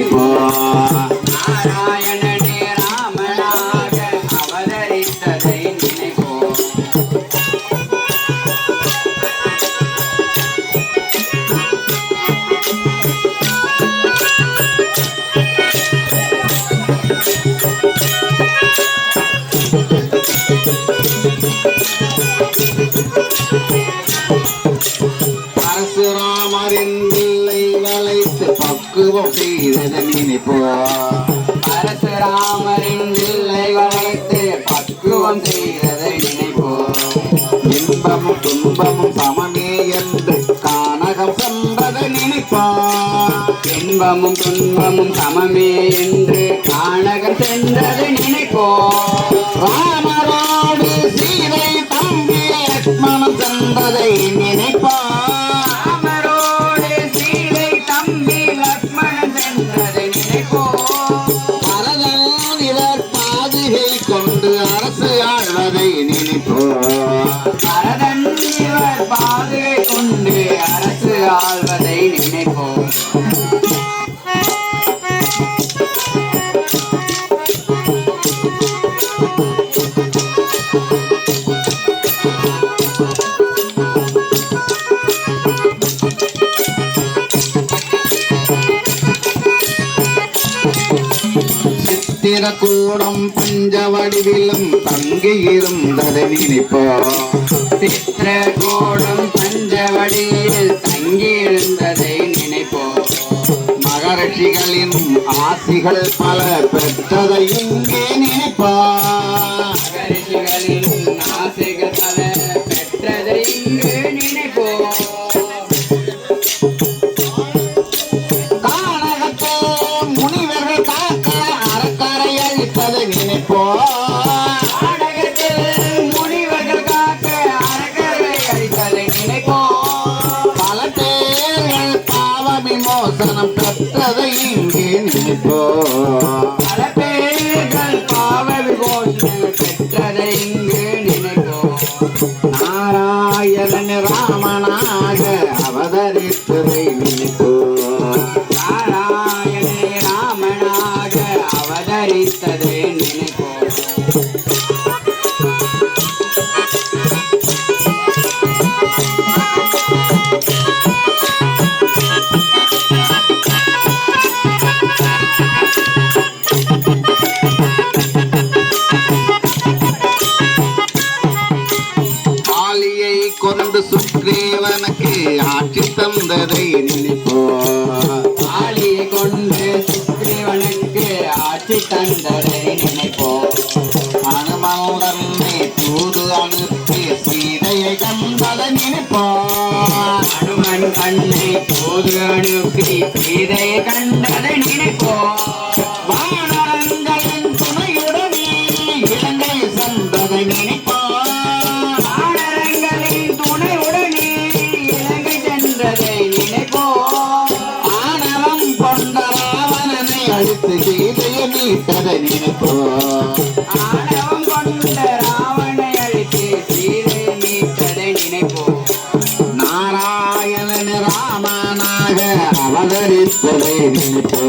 நினைப்போ நாராயணனே ராமனாக அவதரித்ததை நினைப்போம் பரசுராமரின் நினைப்புவா நினைப்போ பரசுராமரின் வில்லை வளைத்து பக்குவம் செய்ததை நினைப்போம். இன்பமும் துன்பமும் சமமே என்று கானகம் சென்றதை நினைப்போம் இன்பமும் துன்பமும் சமமே என்று கானகம் சென்றதை நினைப்போம். ராமரோடு பரதன் இவர் பாதுகை கொண்டு அரசு ஆள்வதை நினைப்போம். சித்திரக்கூடம் பஞ்சவடிவிலும் தங்கியிருந்ததை நினைப்போ பஞ்ச வடிவில் தங்கியிருந்ததை நினைப்போம். மகரிஷிகளின் ஆசிகள் பல பெற்றதை இங்கே நினைப்போ மகரிஷிகளின் ஆசைகள் பல பெற்றதை இங்கே விமோசனம் பெற்றதை இங்கே நினைப்போ கொண்டு சுக்ரீவனுக்கு ஆட்சி தந்ததை நினைப்போ ஆளியை கொண்டு சுக்ரீவனுக்கு ஆட்சி தந்ததை நினைப்போ அனுமந்தன்னை தூது அனுப்பி சீதையை கண்டதை நினைப்போ அனுமன் கண்ணை தூது அனுப்பி சீதையை கண்டதை நினைப்போம். அழித்தது நினைப்போ ஆணவம் கொண்ட ராவணை நினைப்போ நாராயணன் ராமனாக அவதரித்ததை நினைப்போ